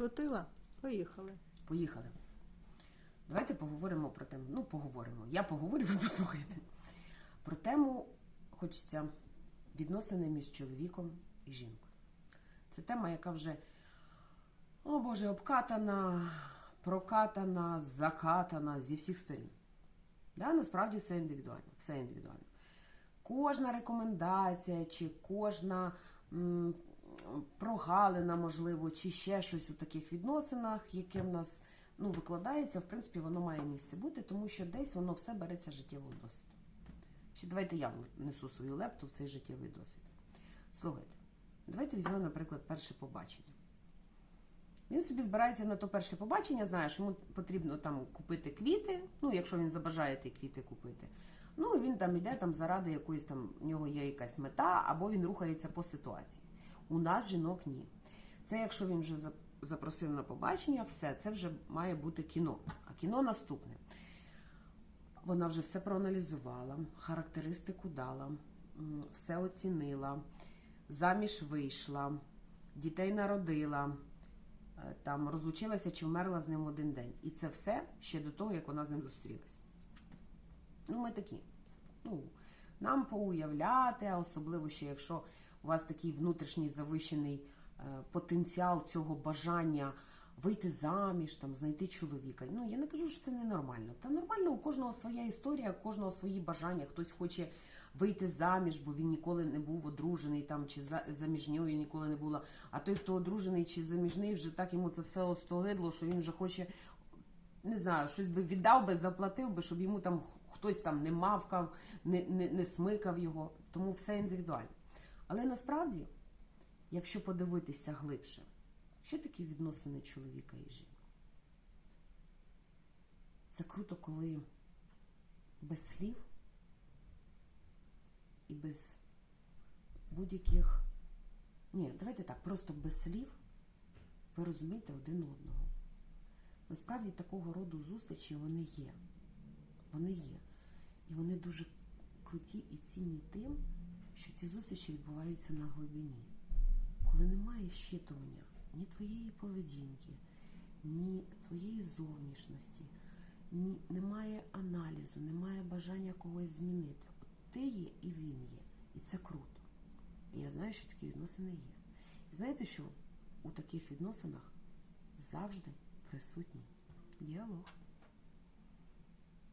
Вкрутила? Поїхали. Поїхали. Давайте поговоримо про тему. Ну, поговоримо. Я поговорю, ви послухайте. Про тему хочеться відносини між чоловіком і жінкою. Це тема, яка вже, о Боже, обкатана, прокатана, закатана зі всіх сторін. Да, насправді все індивідуально. Все індивідуально. Кожна рекомендація чи кожна прогалина, можливо, чи ще щось у таких відносинах, яке в нас ну, викладається, в принципі, воно має місце бути, тому що десь воно все береться з життєвого досвіду. Ще давайте я внесу свою лепту в цей життєвий досвід. Слухайте, давайте візьмемо, наприклад, перше побачення. Він собі збирається на то перше побачення, знає, що йому потрібно там купити квіти, ну, якщо він забажає ті квіти купити. Ну, і він там іде там заради якоїсь там, в нього є якась мета, або він рухається по ситуації. У нас жінок ні. Це якщо він вже запросив на побачення, все, це вже має бути кіно. А кіно наступне. Вона вже все проаналізувала, характеристику дала, все оцінила, заміж вийшла, дітей народила, е, там розлучилася чи вмерла з ним один день. І це все ще до того, як вона з ним зустрілася. Ну, ми такі. Ну, нам поуявляти, а особливо ще якщо у вас такий внутрішній завищений е, потенціал цього бажання вийти заміж, там, знайти чоловіка. Ну, я не кажу, що це ненормально. Та нормально, у кожного своя історія, у кожного свої бажання. Хтось хоче вийти заміж, бо він ніколи не був одружений там, чи за, заміжньою ніколи не була. А той, хто одружений чи заміжний, вже так йому це все остогидло, що він вже хоче не знаю, щось би віддав би, заплатив би, щоб йому там хтось там не мавкав, не, не, не смикав його. Тому все індивідуально. Але насправді, якщо подивитися глибше, що такі відносини чоловіка і жінки? Це круто, коли без слів і без будь-яких. Ні, давайте так, просто без слів ви розумієте один одного. Насправді такого роду зустрічі вони є. Вони є. І вони дуже круті і цінні тим, що ці зустрічі відбуваються на глибині. Коли немає щитування ні твоєї поведінки, ні твоєї зовнішності, ні, немає аналізу, немає бажання когось змінити. От ти є і він є. І це круто. І я знаю, що такі відносини є. І знаєте що? У таких відносинах завжди присутній діалог.